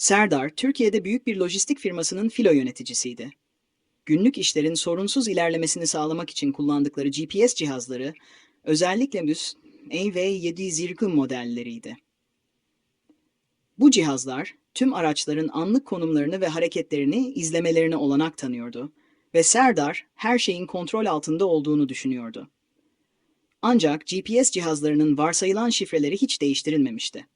Serdar, Türkiye'de büyük bir lojistik firmasının filo yöneticisiydi. Günlük işlerin sorunsuz ilerlemesini sağlamak için kullandıkları GPS cihazları, özellikle MÜS AV720 modelleriydi. Bu cihazlar, tüm araçların anlık konumlarını ve hareketlerini izlemelerine olanak tanıyordu ve Serdar, her şeyin kontrol altında olduğunu düşünüyordu. Ancak GPS cihazlarının varsayılan şifreleri hiç değiştirilmemişti.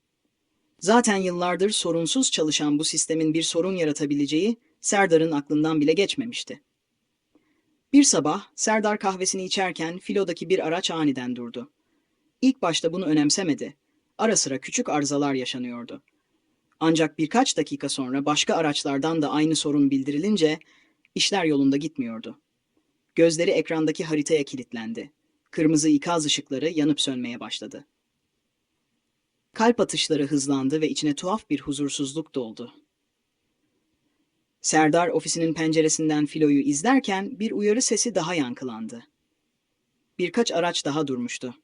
Zaten yıllardır sorunsuz çalışan bu sistemin bir sorun yaratabileceği Serdar'ın aklından bile geçmemişti. Bir sabah Serdar kahvesini içerken filodaki bir araç aniden durdu. İlk başta bunu önemsemedi. Ara sıra küçük arızalar yaşanıyordu. Ancak birkaç dakika sonra başka araçlardan da aynı sorun bildirilince işler yolunda gitmiyordu. Gözleri ekrandaki haritaya kilitlendi. Kırmızı ikaz ışıkları yanıp sönmeye başladı. Kalp atışları hızlandı ve içine tuhaf bir huzursuzluk doldu. Serdar ofisinin penceresinden filoyu izlerken bir uyarı sesi daha yankılandı. Birkaç araç daha durmuştu.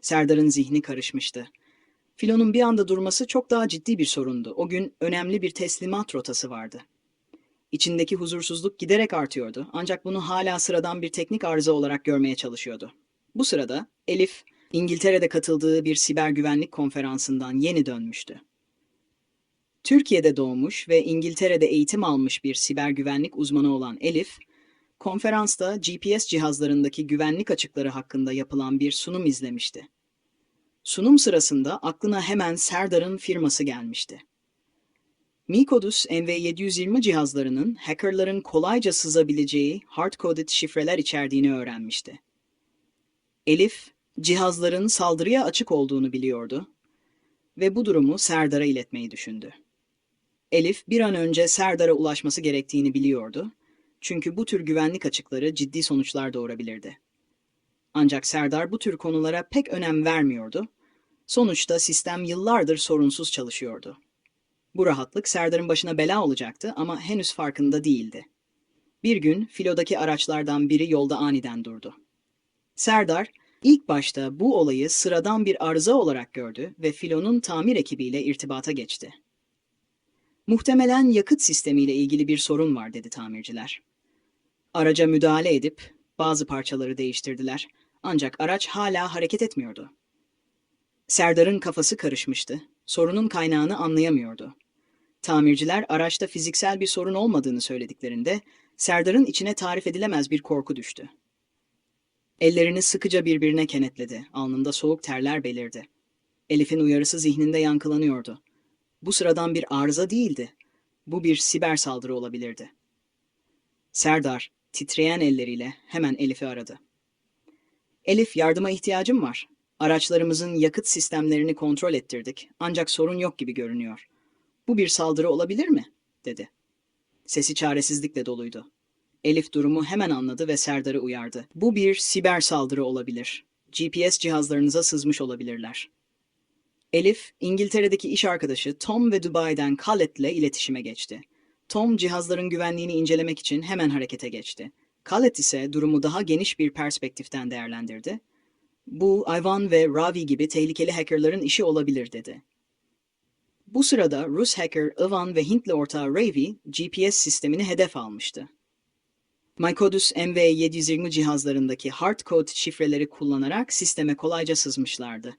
Serdar'ın zihni karışmıştı. Filonun bir anda durması çok daha ciddi bir sorundu. O gün önemli bir teslimat rotası vardı. İçindeki huzursuzluk giderek artıyordu ancak bunu hala sıradan bir teknik arıza olarak görmeye çalışıyordu. Bu sırada Elif, İngiltere'de katıldığı bir siber güvenlik konferansından yeni dönmüştü. Türkiye'de doğmuş ve İngiltere'de eğitim almış bir siber güvenlik uzmanı olan Elif, konferansta GPS cihazlarındaki güvenlik açıkları hakkında yapılan bir sunum izlemişti. Sunum sırasında aklına hemen Serdar'ın firması gelmişti. Mikodus MV720 cihazlarının hackerların kolayca sızabileceği hard-coded şifreler içerdiğini öğrenmişti. Elif, cihazların saldırıya açık olduğunu biliyordu ve bu durumu Serdar'a iletmeyi düşündü. Elif bir an önce Serdar'a ulaşması gerektiğini biliyordu çünkü bu tür güvenlik açıkları ciddi sonuçlar doğurabilirdi. Ancak Serdar bu tür konulara pek önem vermiyordu. Sonuçta sistem yıllardır sorunsuz çalışıyordu. Bu rahatlık Serdar'ın başına bela olacaktı ama henüz farkında değildi. Bir gün filodaki araçlardan biri yolda aniden durdu. Serdar, ilk başta bu olayı sıradan bir arıza olarak gördü ve filonun tamir ekibiyle irtibata geçti. Muhtemelen yakıt sistemiyle ilgili bir sorun var dedi tamirciler. Araca müdahale edip bazı parçaları değiştirdiler ancak araç hala hareket etmiyordu. Serdar'ın kafası karışmıştı. Sorunun kaynağını anlayamıyordu. Tamirciler araçta fiziksel bir sorun olmadığını söylediklerinde Serdar'ın içine tarif edilemez bir korku düştü. Ellerini sıkıca birbirine kenetledi. Alnında soğuk terler belirdi. Elif'in uyarısı zihninde yankılanıyordu. Bu sıradan bir arıza değildi. Bu bir siber saldırı olabilirdi. Serdar, titreyen elleriyle hemen Elif'i aradı. Elif, yardıma ihtiyacım var. Araçlarımızın yakıt sistemlerini kontrol ettirdik. Ancak sorun yok gibi görünüyor. Bu bir saldırı olabilir mi? dedi. Sesi çaresizlikle doluydu. Elif durumu hemen anladı ve Serdar'ı uyardı. Bu bir siber saldırı olabilir. GPS cihazlarınıza sızmış olabilirler. Elif, İngiltere'deki iş arkadaşı Tom ve Dubai'den Khaled ile iletişime geçti. Tom cihazların güvenliğini incelemek için hemen harekete geçti. Khaled ise durumu daha geniş bir perspektiften değerlendirdi. Bu Ivan ve Ravi gibi tehlikeli hackerların işi olabilir dedi. Bu sırada Rus hacker Ivan ve Hintli ortağı Ravi GPS sistemini hedef almıştı. Mycodus MV720 cihazlarındaki hardcode şifreleri kullanarak sisteme kolayca sızmışlardı.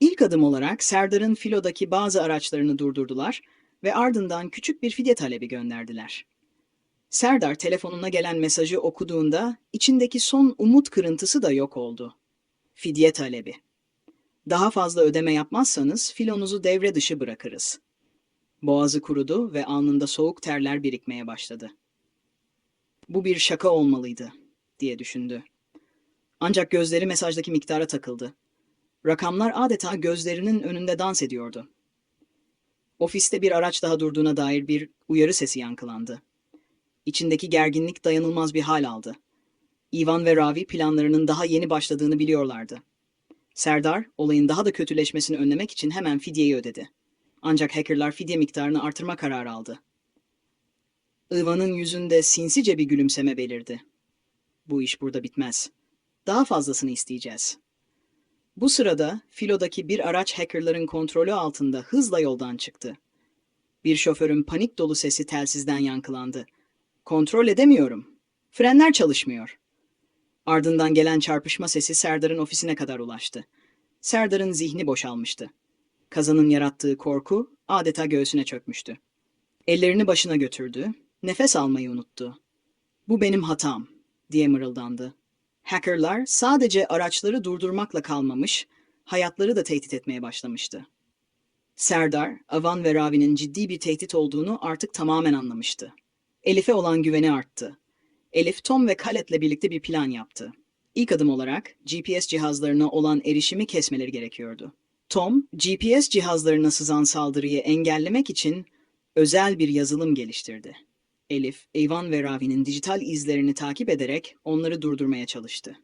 İlk adım olarak Serdar'ın filodaki bazı araçlarını durdurdular ve ardından küçük bir fidye talebi gönderdiler. Serdar telefonuna gelen mesajı okuduğunda içindeki son umut kırıntısı da yok oldu. Fidye talebi. Daha fazla ödeme yapmazsanız filonuzu devre dışı bırakırız. Boğazı kurudu ve alnında soğuk terler birikmeye başladı. Bu bir şaka olmalıydı, diye düşündü. Ancak gözleri mesajdaki miktara takıldı. Rakamlar adeta gözlerinin önünde dans ediyordu. Ofiste bir araç daha durduğuna dair bir uyarı sesi yankılandı. İçindeki gerginlik dayanılmaz bir hal aldı. Ivan ve Ravi planlarının daha yeni başladığını biliyorlardı. Serdar, olayın daha da kötüleşmesini önlemek için hemen fidyeyi ödedi. Ancak hackerlar fidye miktarını artırma kararı aldı. Ivan'ın yüzünde sinsice bir gülümseme belirdi. Bu iş burada bitmez. Daha fazlasını isteyeceğiz. Bu sırada filodaki bir araç hackerların kontrolü altında hızla yoldan çıktı. Bir şoförün panik dolu sesi telsizden yankılandı. Kontrol edemiyorum. Frenler çalışmıyor. Ardından gelen çarpışma sesi Serdar'ın ofisine kadar ulaştı. Serdar'ın zihni boşalmıştı. Kazanın yarattığı korku adeta göğsüne çökmüştü. Ellerini başına götürdü, nefes almayı unuttu. Bu benim hatam, diye mırıldandı. Hackerlar sadece araçları durdurmakla kalmamış, hayatları da tehdit etmeye başlamıştı. Serdar, Avan ve Ravi'nin ciddi bir tehdit olduğunu artık tamamen anlamıştı. Elif'e olan güveni arttı. Elif, Tom ve Khaled'le birlikte bir plan yaptı. İlk adım olarak GPS cihazlarına olan erişimi kesmeleri gerekiyordu. Tom, GPS cihazlarına sızan saldırıyı engellemek için özel bir yazılım geliştirdi. Elif, Eyvan ve Ravi'nin dijital izlerini takip ederek onları durdurmaya çalıştı.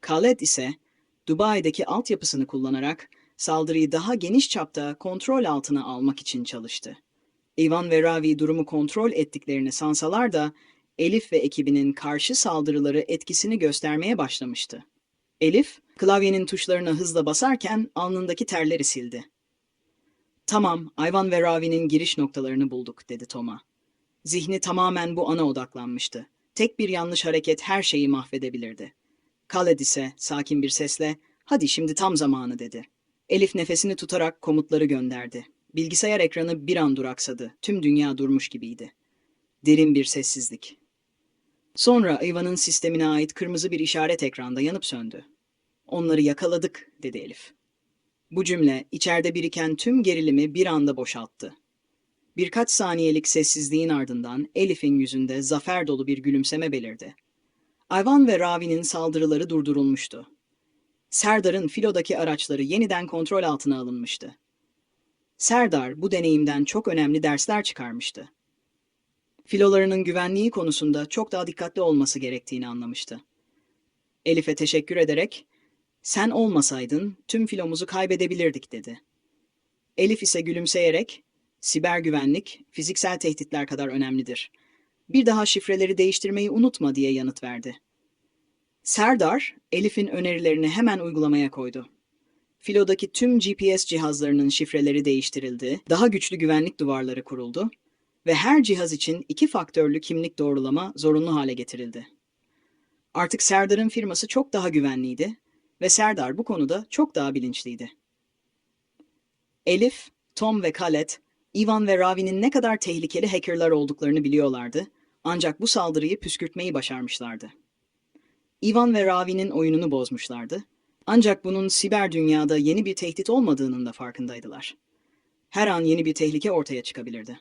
Khaled ise Dubai'deki altyapısını kullanarak saldırıyı daha geniş çapta kontrol altına almak için çalıştı. Eyvan ve Ravi durumu kontrol ettiklerini sansalar da Elif ve ekibinin karşı saldırıları etkisini göstermeye başlamıştı. Elif, klavyenin tuşlarına hızla basarken alnındaki terleri sildi. Tamam, Ayvan ve Ravi'nin giriş noktalarını bulduk, dedi Tom'a. Zihni tamamen bu ana odaklanmıştı. Tek bir yanlış hareket her şeyi mahvedebilirdi. Khaled ise sakin bir sesle, hadi şimdi tam zamanı dedi. Elif nefesini tutarak komutları gönderdi. Bilgisayar ekranı bir an duraksadı. Tüm dünya durmuş gibiydi. Derin bir sessizlik. Sonra Ayvan'ın sistemine ait kırmızı bir işaret ekranda yanıp söndü. Onları yakaladık, dedi Elif. Bu cümle içeride biriken tüm gerilimi bir anda boşalttı. Birkaç saniyelik sessizliğin ardından Elif'in yüzünde zafer dolu bir gülümseme belirdi. Ayvan ve Ravi'nin saldırıları durdurulmuştu. Serdar'ın filodaki araçları yeniden kontrol altına alınmıştı. Serdar bu deneyimden çok önemli dersler çıkarmıştı. Filolarının güvenliği konusunda çok daha dikkatli olması gerektiğini anlamıştı. Elif'e teşekkür ederek, sen olmasaydın tüm filomuzu kaybedebilirdik dedi. Elif ise gülümseyerek, siber güvenlik fiziksel tehditler kadar önemlidir. Bir daha şifreleri değiştirmeyi unutma diye yanıt verdi. Serdar, Elif'in önerilerini hemen uygulamaya koydu. Filodaki tüm GPS cihazlarının şifreleri değiştirildi, daha güçlü güvenlik duvarları kuruldu ve her cihaz için iki faktörlü kimlik doğrulama zorunlu hale getirildi. Artık Serdar'ın firması çok daha güvenliydi ve Serdar bu konuda çok daha bilinçliydi. Elif, Tom ve Khaled, Ivan ve Ravi'nin ne kadar tehlikeli hackerlar olduklarını biliyorlardı ancak bu saldırıyı püskürtmeyi başarmışlardı. Ivan ve Ravi'nin oyununu bozmuşlardı ancak bunun siber dünyada yeni bir tehdit olmadığının da farkındaydılar. Her an yeni bir tehlike ortaya çıkabilirdi.